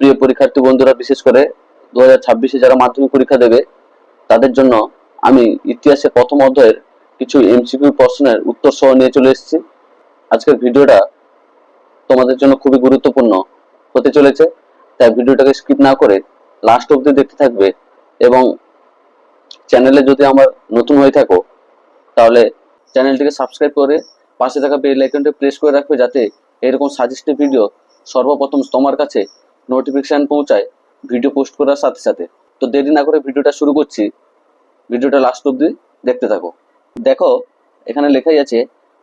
প্রিয় পরীক্ষার্থী বন্ধুরা, বিশেষ করে দু হাজার যারা মাধ্যমিক পরীক্ষা দেবে, তাদের জন্য আমি ইতিহাসের প্রথম অধ্যায়ের কিছু এমসিকিউ প্রশ্নের উত্তর সহ নিয়ে চলে এসেছি। আজকের ভিডিওটা তোমাদের জন্য খুবই গুরুত্বপূর্ণ হতে চলেছে, তাই ভিডিওটাকে স্কিপ না করে লাস্ট অবধি দেখতে থাকবে এবং চ্যানেলে যদি আমার নতুন হয়ে থাকো, তাহলে চ্যানেলটিকে সাবস্ক্রাইব করে পাশে থাকা বেল আইকনটি প্রেস করে রাখবে যাতে এরকম সাজেস্টিভ ভিডিও সর্বপ্রথম তোমার কাছে নোটিফিকেশন পৌঁছায় ভিডিও পোস্ট করার সাথে সাথে। তো দেরি না করে ভিডিওটা শুরু করছি। ভিডিওটা লাস্ট অব্দি দেখতে থাকো। দেখো, এখানে লেখাই আছে,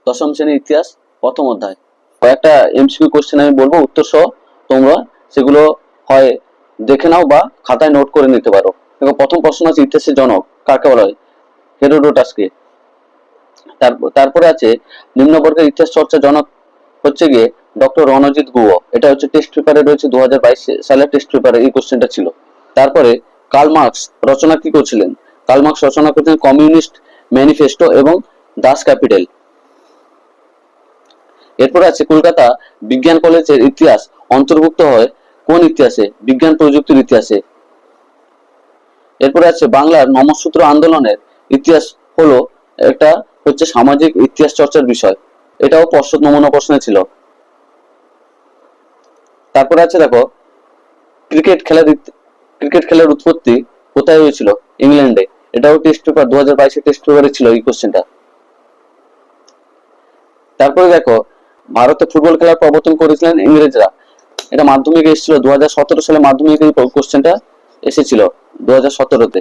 দশম শ্রেণির ইতিহাস, প্রথম অধ্যায়। কয়েকটা এমসিকিউ কোশ্চেন আমি বলব, উত্তর সহ তোমরা সেগুলো হয় দেখে নাও বা খাতায় নোট করে নিতে পারো। দেখো, প্রথম প্রশ্ন আছে, ইতিহাসের জনক কাকে বলা হয়? হেরোডোটাসকে। তারপরে আছে, নিম্নবর্গের ইতিহাস চর্চা জনক হচ্ছে গিয়ে ডক্টর রণজিৎ গুহ, এটা হচ্ছে টেস্ট পেপারে রয়েছে দু হাজার বাইশ সালের টেস্ট পেপারে এই কোশ্চেনটা ছিল। তারপরে কার্ল মার্কস রচনা কি করছিলেন? কার্ল মার্কস রচনা করেছিলেন কমিউনিস্ট ম্যানিফেস্টো এবং দাস ক্যাপিটাল। এরপর আছে কলকাতা বিজ্ঞান কলেজের ইতিহাস, অন্তর্ভুক্ত হয় কোন ইতিহাসে? বিজ্ঞান প্রযুক্তির ইতিহাসে। এরপরে আছে বাংলার নমসূত্র আন্দোলনের ইতিহাস হলো একটা হচ্ছে সামাজিক ইতিহাস চর্চার বিষয়। এটাও পর্ষদ নমুনা প্রশ্নে ছিল। তারপরে আছে দেখো ক্রিকেট খেলার ক্রিকেট খেলার উৎপত্তি কোথায় হয়েছিল? ইংল্যান্ডে এটাও টেস্ট পেপার দু হাজার বাইশে টেস্ট পেপারে ছিল এই কোশ্চেনটা তারপরে দেখো, ভারতে ফুটবল খেলার প্রবর্তন করেছিলেন ইংরেজরা। এটা মাধ্যমিকে এসেছিল দু হাজার সতেরো সালে মাধ্যমিকে কোশ্চেনটা এসেছিল দু হাজার সতেরোতে।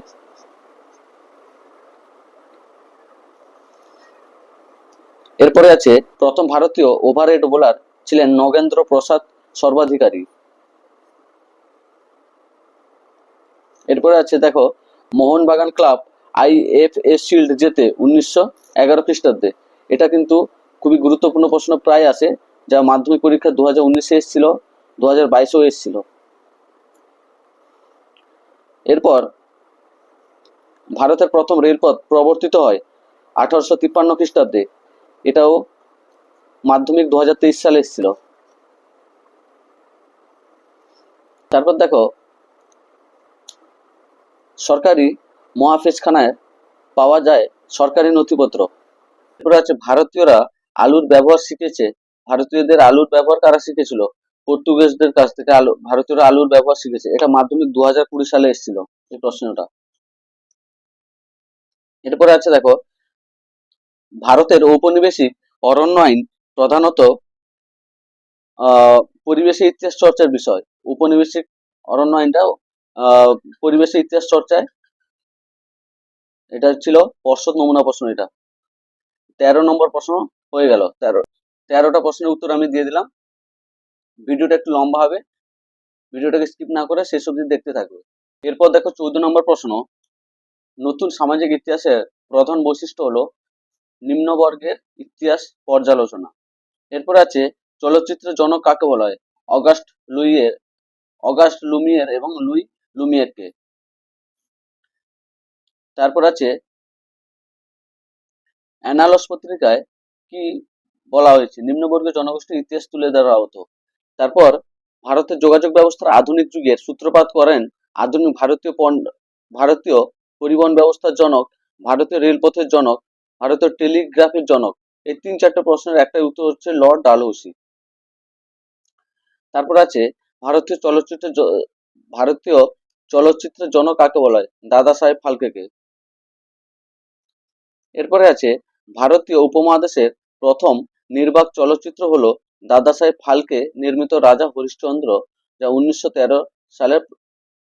এরপরে আছে, প্রথম ভারতীয় ওভারহেড বোলার ছিলেন নগেন্দ্র প্রসাদ সর্বাধিকারী। এরপরে আছে দেখো, Mohun Bagan club I IFA shield জেতে উনিশশো এগারো খ্রিস্টাব্দে। এটা কিন্তু খুবই গুরুত্বপূর্ণ প্রশ্ন প্রায় আসে, যা মাধ্যমিক পরীক্ষা দু হাজার উনিশে এসেছিল দু হাজার বাইশেও এসেছিল। এরপর ভারতের প্রথম রেলপথ প্রবর্তিত হয় আঠারোশো তিপ্পান্ন খ্রিস্টাব্দে। এটাও মাধ্যমিক দু হাজার তেইশ সালে এসেছিল। তারপর দেখো, সরকারি মহাফেজখানায় পাওয়া যায় সরকারি নথিপত্র। এরপরে আছে, ভারতীয়রা আলুর ব্যবহার শিখেছে। ভারতীয়দের আলুর ব্যবহার কারা শিখেছিল? পর্তুগিজদের কাছ থেকে আলু, ভারতীয়রা আলুর ব্যবহার শিখেছে। এটা মাধ্যমিক দু হাজার কুড়ি সালে এসেছিল, এই প্রশ্নটা। এরপরে আছে, দেখো, ভারতের ঔপনিবেশিক অরণ্য আইন প্রধানত পরিবেশে ইতিহাস চর্চার বিষয়। উপনিবেশিক অরণ্য আইনটাও আহ পরিবেশে ইতিহাস চর্চায় এটা ছিল পর্ষদ নমুনা প্রশ্ন এটা। তেরো নম্বর প্রশ্ন হয়ে গেল। তেরো, তেরোটা প্রশ্নের উত্তর আমি দিয়ে দিলাম। ভিডিওটা একটু লম্বা হবে। ভিডিওটাকে স্কিপ না করে শেষ অবধি দেখতে থাকবে। এরপর দেখো চৌদ্দ নম্বর প্রশ্ন। নতুন সামাজিক ইতিহাসের প্রধান বৈশিষ্ট্য হলো নিম্নবর্গের ইতিহাস পর্যালোচনা। এরপর আছে চলচ্চিত্রের জনক কাকে বলা হয়? অগাস্ট লুইয়ের অগাস্ট লুমিয়ের এবং লুই লুমিয়েরকে। তারপর আছে অ্যানালস পত্রিকায় কি বলা হয়েছে? নিম্নবর্গের জনগোষ্ঠীর ইতিহাস তুলে ধরা হতো। তারপর ভারতের যোগাযোগ ব্যবস্থার আধুনিক যুগের সূত্রপাত করেন আধুনিক ভারতীয় ভারতীয় পরিবহন ব্যবস্থার জনক, ভারতীয় রেলপথের জনক, ভারতীয় টেলিগ্রাফের জনক। এই তিন চারটে প্রশ্নের একটাই উত্তর হচ্ছে লর্ড ডালহৌসি। তারপর আছে ভারতীয় চলচ্চিত্র ভারতীয় চলচ্চিত্রের জনক কাকে বলা হয়? দাদা সাহেব ফালকেকে। এরপরে আছে, ভারতীয় উপমহাদেশের প্রথম নির্বাক চলচ্চিত্র হলো দাদা সাহেব ফালকে নির্মিত রাজা হরিশ্চন্দ্র, যা উনিশশো তেরো সালে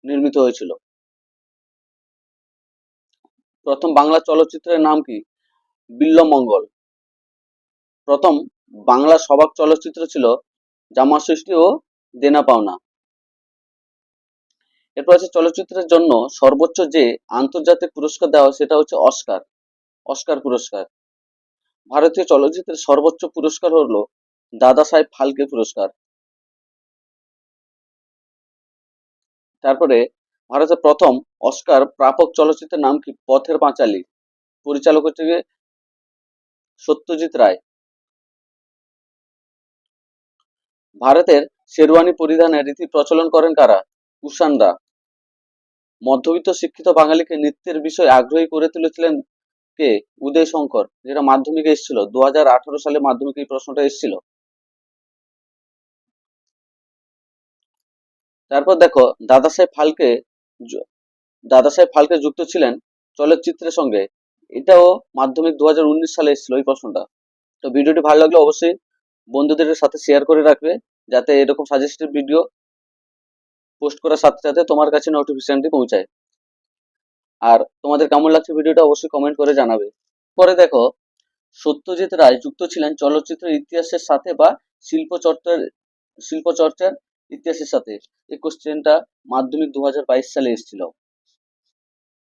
নির্মিত হয়েছিল। প্রথম বাংলা চলচ্চিত্রের নাম কি? বিল্লমঙ্গল প্রথম বাংলা সবাক চলচ্চিত্র ছিল জামা ষষ্ঠী ও দেনা পাওনা। এরপর আছে চলচ্চিত্রের জন্য সর্বোচ্চ যে আন্তর্জাতিক পুরস্কার দেওয়া সেটা হচ্ছে অস্কার অস্কার পুরস্কার। ভারতীয় চলচ্চিত্রের সর্বোচ্চ পুরস্কার হলো দাদা সাহেব ফালকে পুরস্কার। তারপরে ভারতের প্রথম অস্কার প্রাপক চলচ্চিত্রের নাম কি? পথের পাঁচালী। পরিচালক হচ্ছে সত্যজিৎ রায়। ভারতের শেরওয়ানি পরিধানের রীতি প্রচলন করেন কারা? কুষাণরা মধ্যবিত্ত শিক্ষিত বাঙালিকে নৃত্যের বিষয়ে আগ্রহী করে তুলেছিলেন কে? উদয় শঙ্কর। যেটা মাধ্যমিকে এসেছিল। দুহাজার আঠারো সালে মাধ্যমিকে এই প্রশ্নটা এসেছিল। তারপর দেখো, দাদা সাহেব ফালকে দাদা সাহেব ফালকে যুক্ত ছিলেন চলচ্চিত্রের সঙ্গে। এটাও মাধ্যমিক দু হাজার উনিশ সালে এসেছিল এই প্রশ্নটা। তো ভিডিওটি ভালো লাগলে অবশ্যই বন্ধুদের সাথে শেয়ার করে রাখবে, যাতে এরকম সাজেস্টেড ভিডিও পোস্ট করার সাথে সাথে তোমার কাছে নোটিফিকেশনটি পৌঁছায়। আর তোমাদের কেমন লাগছে ভিডিওটা অবশ্যই কমেন্ট করে জানাবে। পরে দেখো, সত্যজিৎ রায় যুক্ত ছিলেন চলচ্চিত্র ইতিহাসের সাথে বা শিল্প চর্চার শিল্প চর্চার ইতিহাসের সাথে। এই কোশ্চেনটা মাধ্যমিক দু হাজার বাইশ সালে এসেছিল।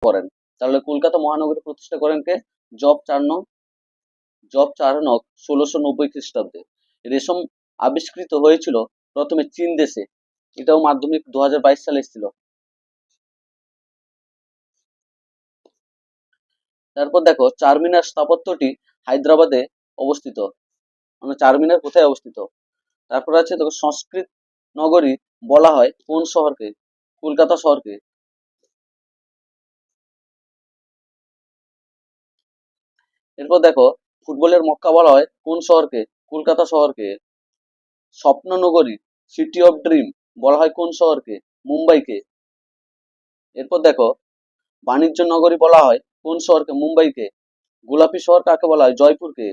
করেন। তাহলে কলকাতা মহানগরী প্রতিষ্ঠা করেন কে? জব চার্নক জব চার্নক ষোলোশো নব্বই খ্রিস্টাব্দে। রেশম আবিষ্কৃত হয়েছিল প্রথমে চীন দেশে। এটাও মাধ্যমিক দু হাজার বাইশ সালে এসেছিল। তারপর দেখো, চারমিনার স্থাপত্যটি হায়দ্রাবাদে অবস্থিত। মানে চারমিনার কোথায় অবস্থিত? তারপর আছে দেখো, সংস্কৃত নগরী বলা হয় কোন শহরকে? কলকাতা শহরকে। এরপর দেখো, ফুটবলের মক্কা বলা হয় কোন শহরকে? কলকাতা শহরকে স্বপ্ন নগরী সিটি অফ ড্রিম বলা হয় কোন শহরকে? মুম্বাইকে। এরপর দেখো, বাণিজ্য নগরী বলা হয় কোন শহরকে? মুম্বাইকে। গোলাপি শহর কাকে বলা হয়? জয়পুরকে।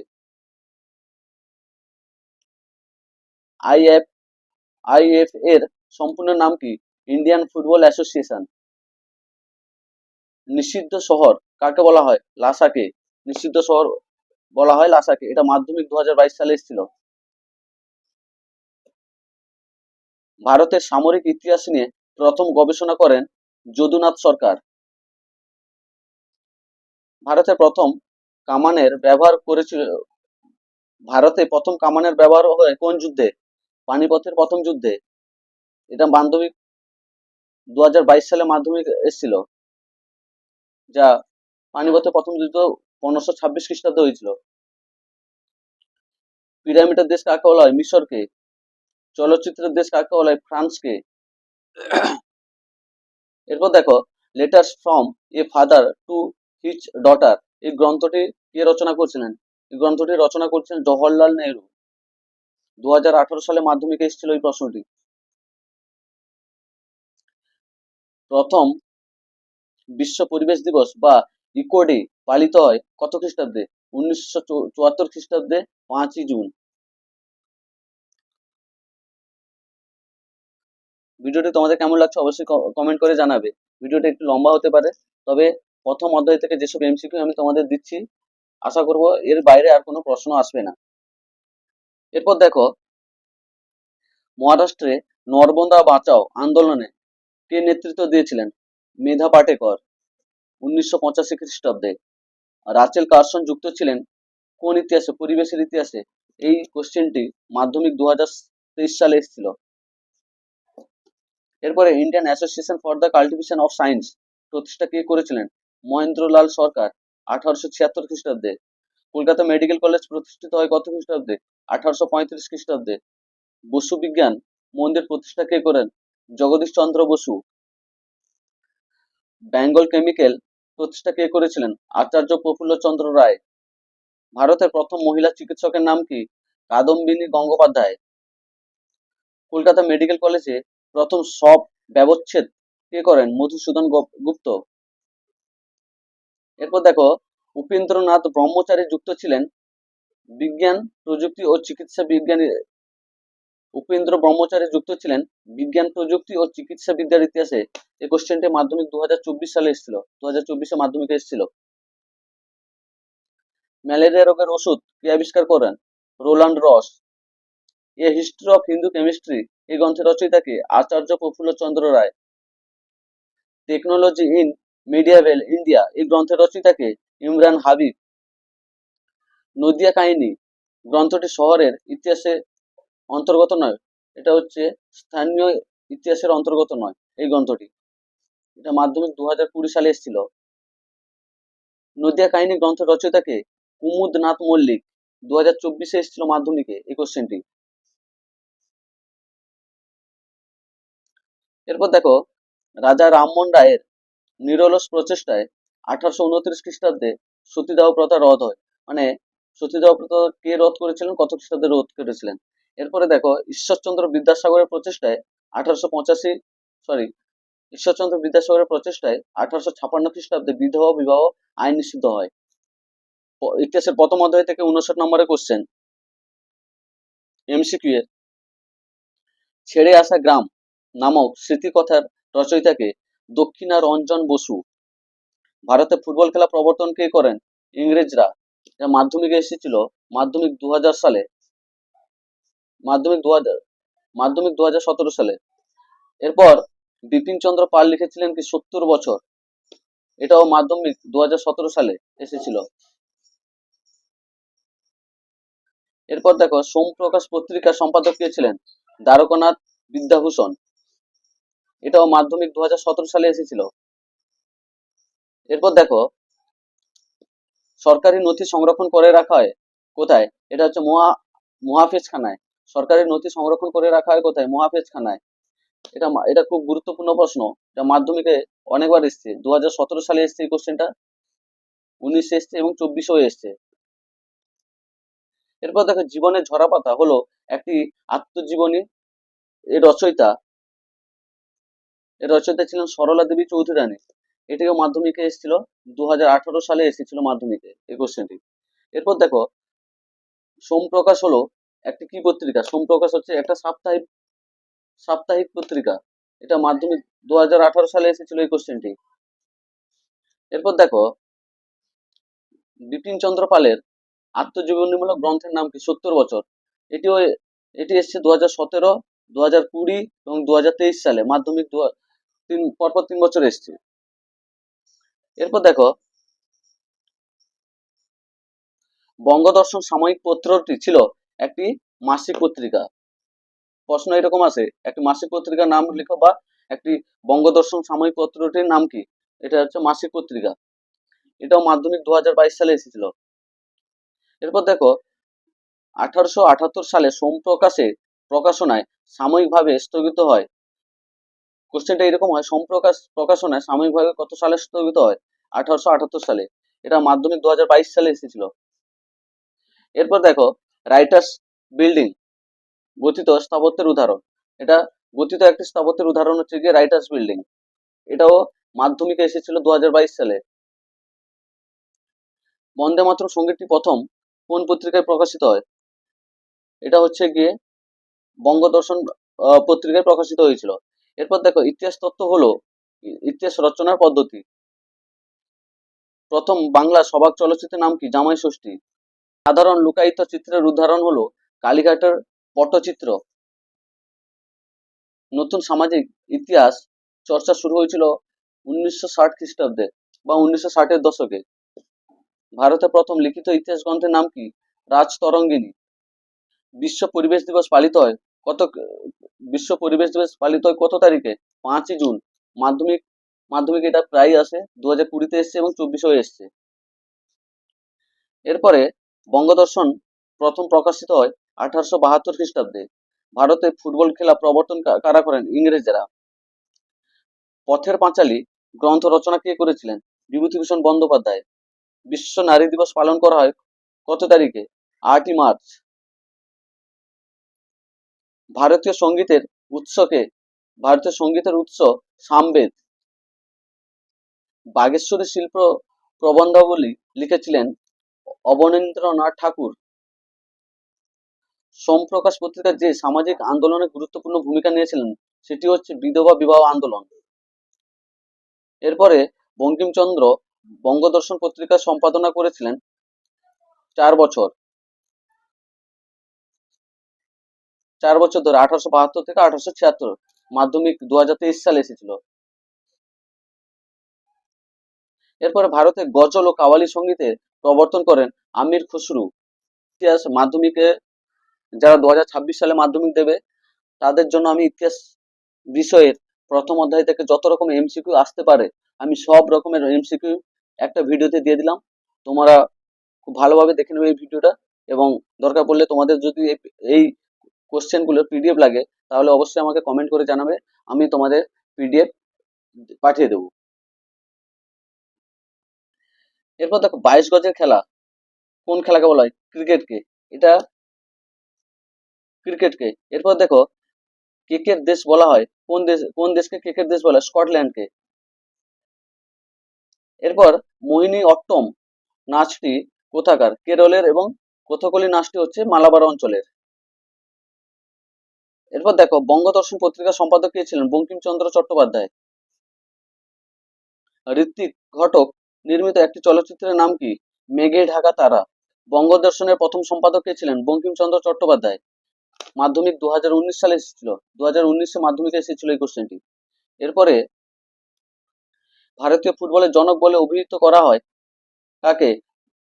আইএফ আইএফ এর সম্পূর্ণ নাম কি? Indian Football Association. নিষিদ্ধ শহর কাকে বলা হয়? লাসাকে। নিষিদ্ধ শহর বলা হয় লাসাকে। এটা মাধ্যমিক দুহাজার বাইশ সালে এসেছিল। ভারতের সামরিক ইতিহাস নিয়ে প্রথম গবেষণা করেন যদুনাথ সরকার। ভারতে প্রথম কামানের ব্যবহার করেছিল, ভারতে প্রথম কামানের ব্যবহার হয় কোন যুদ্ধে? পানিপথের প্রথম যুদ্ধে। এটা মাধ্যমিক দু হাজার বাইশ সালে মাধ্যমিক এসেছিল। যা পানিপথের প্রথম যুদ্ধ পনেরোশো ছাব্বিশ খ্রিস্টাব্দে হয়েছিল। পিরামিডের দেশ কাকে বলা হয়? মিশরকে। চলচ্চিত্রের দেশ কাকে বলা হয়? ফ্রান্সকে। এরপর দেখো, letters from a father to his daughter, এই গ্রন্থটি কে রচনা করছিলেন? এই গ্রন্থটি রচনা করছিলেন জওহরলাল নেহরু। দু হাজার আঠারো সালে মাধ্যমিকে এসেছিল এই প্রশ্নটি। প্রথম বিশ্ব পরিবেশ দিবস বা ইকোডে পালিত হয় কত খ্রিস্টাব্দে? উনিশশো চুয়াত্তর খ্রিস্টাব্দে পাঁচই জুন। ভিডিওটি তোমাদের কেমন লাগছে অবশ্যই কমেন্ট করে জানাবে। ভিডিওটা একটু লম্বা হতে পারে, তবে প্রথম অধ্যায় থেকে যেসব এমসিকিউ আমি তোমাদের দিচ্ছি, আশা করব এর বাইরে আর কোনো প্রশ্ন আসবে না। এরপর দেখো, মহারাষ্ট্রে নর্মদা বাঁচাও আন্দোলনে কে নেতৃত্ব দিয়েছিলেন? মেধা পাটেকর। উনিশশো পঁচাশি খ্রিস্টাব্দে রাচেল কার্সন যুক্ত ছিলেন কোন ইতিহাসে, পরিবেশের ইতিহাসে? এই কোশ্চেনটি মাধ্যমিক দু সালে এসেছিল। এরপরে Indian Association for the Cultivation of Science প্রতিষ্ঠা কে করেছিলেন? মহেন্দ্রলাল সরকার, আঠারোশো ছিয়াত্তর খ্রিস্টাব্দে। কলকাতা মেডিকেল কলেজ প্রতিষ্ঠিত হয় কত খ্রিস্টাব্দে? আঠারোশো পঁয়ত্রিশ খ্রিস্টাব্দে। বসু বিজ্ঞান মন্দির প্রতিষ্ঠা কে করেন? জগদীশ চন্দ্র বসু বেঙ্গল কেমিক্যাল প্রতিষ্ঠা কে করেছিলেন? আচার্য প্রফুল্ল চন্দ্র রায়। ভারতের প্রথম মহিলা চিকিৎসকের নাম কি? কাদম্বিনী গঙ্গোপাধ্যায়। কলকাতা মেডিকেল কলেজে প্রথম সব ব্যবচ্ছেদ কে করেন? মধুসূদন গুপ্ত। এরপর দেখো, উপেন্দ্রনাথ ব্রহ্মচারী যুক্ত ছিলেন বিজ্ঞান, প্রযুক্তি ও চিকিৎসা বিজ্ঞানী উপেন্দ্র ব্রহ্মচারী যুক্ত ছিলেন। বিজ্ঞান প্রযুক্তি ও চিকিৎসা বিদ্যার ইতিহাসে এই কোশ্চেনটি মাধ্যমিক দুহাজার চব্বিশ সালে এসেছিল। দু হাজার চব্বিশে মাধ্যমিকে এসেছিল। ম্যালেরিয়া রোগের ওষুধ কে আবিষ্কার করেন? Ronald Ross. A history of Hindu chemistry এই গ্রন্থের রচয়িতাকে Acharya Prafulla Chandra Ray. Technology in medieval India এই গ্রন্থের রচয়িতাকে ইমরান হাবিব। নদিয়া কাহিনী। গ্রন্থটি শহরের ইতিহাসে অন্তর্গত নয়। এটা হচ্ছে স্থানীয় ইতিহাসের অন্তর্গত নয়, এই গ্রন্থটি। এটা মাধ্যমিক দু হাজার কুড়ি সালে এসেছিল। নদিয়া কাহিনী গ্রন্থের রচয়িতাকে কুমুদ নাথ মল্লিক দু হাজার চব্বিশে এসেছিল মাধ্যমিকে এই কোশ্চেনটি এরপর দেখো, রাজা রামমোহন রায়ের নিরলস প্রচেষ্টায় আঠারোশো উনত্রিশ খ্রিস্টাব্দে সতীদাহ প্রথা রদ হয়। মানে সতীদাহ প্রথা কে রদ করেছিলেন? কত খ্রিস্টাব্দে রদ করেছিলেন এরপরে দেখো, ঈশ্বরচন্দ্র বিদ্যাসাগরের প্রচেষ্টায় আঠারোশো পঁচাশি সরি ঈশ্বরচন্দ্র বিদ্যাসাগরের প্রচেষ্টায় আঠারোশো ছাপান্ন খ্রিস্টাব্দে বিধবা বিবাহ আইন নিষিদ্ধ হয়। ইতিহাসের প্রথম অধ্যায় থেকে উনষাট নম্বরে কোশ্চেন এমসিকিউ এর। ছেড়ে আসা গ্রাম নামক স্মৃতিকথার রচয়িতাকে দক্ষিণা রঞ্জন বসু, ভারতে ফুটবল খেলা প্রবর্তন কে করেন? ইংরেজরা। যা মাধ্যমিকে এসেছিল মাধ্যমিক দু হাজার সালে। মাধ্যমিক দু হাজার, মাধ্যমিক দু সালে। এরপর বিপিন চন্দ্র পাল লিখেছিলেন কি সত্তর বছর। এটাও মাধ্যমিক দু সালে এসেছিল। এরপর দেখো, সোমপ্রকাশ পত্রিকার সম্পাদক কে ছিলেন? দ্বারকানাথ বিদ্যাভূষণ। এটাও মাধ্যমিক দু সালে এসেছিল। এরপর দেখো, সরকারি নথি সংরক্ষণ করে রাখা হয় কোথায়? এটা হচ্ছে মহা মহাফেজ খানায় সরকারি নথি সংরক্ষণ করে রাখা হয় কোথায়? মহাফেজ খানায় এটা এটা খুব গুরুত্বপূর্ণ প্রশ্ন। এটা মাধ্যমিকে অনেকবার এসছে। দু হাজার সতেরো সালে এসছে এই কোশ্চেনটা উনিশে এসছে এবং চব্বিশেও এসছে। এরপর দেখো, জীবনের ঝরাপাতা হলো একটি আত্মজীবনী। এর রচয়িতা এর রচয়িতা ছিলেন সরলা দেবী চৌধুরী রানী এটিও মাধ্যমিকে এসেছিল। দু হাজার আঠারো সালে এসেছিল মাধ্যমিকে এই কোশ্চেনটি এরপর দেখো, সোমপ্রকাশ হলো একটি কি পত্রিকা? সোম প্রকাশ হচ্ছে একটা সাপ্তাহিক সাপ্তাহিক পত্রিকা। এটা মাধ্যমিক দু হাজার আঠারো সালে এসেছিল এই কোশ্চেনটি এরপর দেখো, বিপিন চন্দ্র পালের আত্মজীবনীমূলক গ্রন্থের নাম কি? সত্তর বছর। এটিও এটি এসছে দু হাজার সতেরো দু হাজার কুড়ি এবং দু হাজার তেইশ সালে। মাধ্যমিক দু তিন, পরপর তিন বছর এসছে। এরপর দেখো, বঙ্গদর্শন সাময়িক পত্রটি ছিল একটি মাসিক পত্রিকা। প্রশ্ন এরকম আছে, একটি মাসিক পত্রিকার নাম লিখো বা একটি বঙ্গদর্শন সাময়িক পত্রটির নাম কি? এটা হচ্ছে মাসিক পত্রিকা। এটাও মাধ্যমিক দু হাজার বাইশ সালে এসেছিল। এরপর দেখো, আঠারোশো আটাত্তর সালে সোমপ্রকাশে, প্রকাশনায় সাময়িকভাবে স্থগিত হয়। কোশ্চেনটা এরকম হয়, সোমপ্রকাশ, প্রকাশনায় সাময়িকভাবে কত সালে স্থগিত হয়? আঠারোশো আটাত্তর সালে। এটা মাধ্যমিক দু হাজার বাইশ সালে এসেছিল। এরপর দেখো রাইটার্স বিল্ডিং গঠিত স্থাপত্যের উদাহরণ। এটা গঠিত একটি স্থাপত্যের উদাহরণ হচ্ছে গিয়ে রাইটার্স বিল্ডিং এটাও মাধ্যমিকে এসেছিল দু হাজার বাইশ সালে। বন্দে মাতরম সঙ্গীতটি প্রথম কোন পত্রিকায় প্রকাশিত হয়? এটা হচ্ছে গিয়ে বঙ্গদর্শন পত্রিকায় প্রকাশিত হয়েছিল। এরপর দেখো, ইতিহাস তত্ত্ব হলো, ইতিহাস রচনার পদ্ধতি। প্রথম বাংলা সবাক চলচ্চিত্রের নাম কি? জামাই ষষ্ঠী। সাধারণ লুকায়িত চিত্রের উদাহরণ হলো কালীঘাটের পটচিত্র। নতুন সামাজিক ইতিহাস চর্চা শুরু হয়েছিল উনিশশো ষাট খ্রিস্টাব্দে বা উনিশশো ষাটের দশকে। ভারতে প্রথম লিখিত ইতিহাস গ্রন্থের নাম কি? রাজতরঙ্গিনী বিশ্ব পরিবেশ দিবস পালিত হয় কত, বিশ্ব পরিবেশ দিবস পালিত হয় কত তারিখে? পাঁচই জুন। মাধ্যমিক মাধ্যমিক এটা প্রায় আসে। দু হাজার কুড়িতে এসছে এবং চব্বিশেও এসছে। এরপরে বঙ্গদর্শন প্রথম প্রকাশিত হয় আঠারোশো বাহাত্তর খ্রিস্টাব্দে। ভারতে ফুটবল খেলা প্রবর্তন কারা করেন? ইংরেজরা। পথের পাঁচালী গ্রন্থ রচনা কে করেছিলেন? বিভূতিভূষণ বন্দ্যোপাধ্যায়। বিশ্ব নারী দিবস পালন করা হয় কত তারিখে? আটই মার্চ। ভারতীয় সঙ্গীতের উৎসকে, ভারতীয় সঙ্গীতের উৎস সামবেদ। বাগেশ্বরী শিল্প প্রবন্ধাবলী লিখেছিলেন অবনীন্দ্রনাথ ঠাকুর। সোমপ্রকাশ পত্রিকার যে সামাজিক আন্দোলনে গুরুত্বপূর্ণ ভূমিকা নিয়েছিলেন, সেটি হচ্ছে বিধবা বিবাহ আন্দোলন। এরপরে বঙ্কিমচন্দ্র বঙ্গদর্শন পত্রিকা সম্পাদনা করেছিলেন চার বছর। চার বছর ধরে আঠারোশো বাহাত্তর থেকে আঠারোশো ছিয়াত্তর মাধ্যমিক দু হাজার তেইশ সালে এসেছিল। এরপরে ভারতে গজল ও কাওয়ালি সঙ্গীতের প্রবর্তন করেন আমির খুসরু। ইতিহাস মাধ্যমিকে যারা দু হাজার ছাব্বিশ সালে মাধ্যমিক দেবে, তাদের জন্য আমি ইতিহাস বিষয়ের প্রথম অধ্যায় থেকে যত রকম এমসিকিউ আসতে পারে, আমি সব রকমের এমসিকিউ একটা ভিডিওতে দিয়ে দিলাম। তোমরা খুব ভালোভাবে দেখে নেবে এই ভিডিওটা এবং দরকার পড়লে তোমাদের যদি এই- কোশ্চেনগুলোর পিডিএফ লাগে, তাহলে অবশ্যই আমাকে কমেন্ট করে জানাবে, আমি তোমাদের পিডিএফ পাঠিয়ে দেবো। এরপর দেখো বাইশ গজের খেলা। কোন খেলাকে বলা হয়? ক্রিকেটকে এটা ক্রিকেটকে এরপর দেখো কেকের দেশ বলা হয়। কোন দেশ, কোন দেশকে কেকের দেশ বলা? হয় স্কটল্যান্ডকে এরপর মোহিনী অট্টম নাচটি কোথাকার? কেরলের এবং কথকলি নাচটি হচ্ছে মালাবার অঞ্চলের। এরপর দেখো, বঙ্গদর্শন পত্রিকার সম্পাদক কে ছিলেন? বঙ্কিমচন্দ্র চট্টোপাধ্যায়। ঋত্বিক ঘটক নির্মিত একটি চলচ্চিত্রের নাম কি? মেঘে ঢাকা তারা। বঙ্গদর্শনের প্রথম সম্পাদক কে ছিলেন? বঙ্কিমচন্দ্র চট্টোপাধ্যায়। মাধ্যমিক দু হাজার উনিশ সালে এসেছিল। দু হাজার উনিশে মাধ্যমিকে এসেছিল এই কোশ্চেনটি এরপরে ভারতীয় ফুটবলের জনক বলে অভিহিত করা হয় কাকে?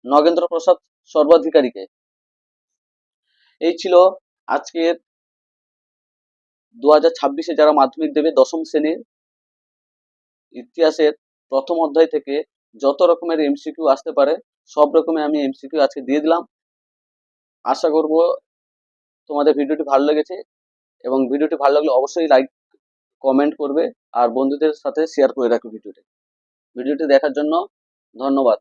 নগেন্দ্র প্রসাদ সর্বাধিকারীকে এই ছিল আজকের দু হাজার ছাব্বিশে যারা মাধ্যমিক দেবে দশম শ্রেণির ইতিহাসের প্রথম অধ্যায় থেকে যত রকমের এমসিকিউ আসতে পারে, সব রকমের আমি এমসিকিউ আজকে দিয়ে দিলাম। আশা করব তোমাদের ভিডিওটি ভালো লেগেছে এবং ভিডিওটি ভালো লাগলে অবশ্যই লাইক কমেন্ট করবে আর বন্ধুদের সাথে শেয়ার করে রাখবে ভিডিওটি। ভিডিওটি দেখার জন্য ধন্যবাদ।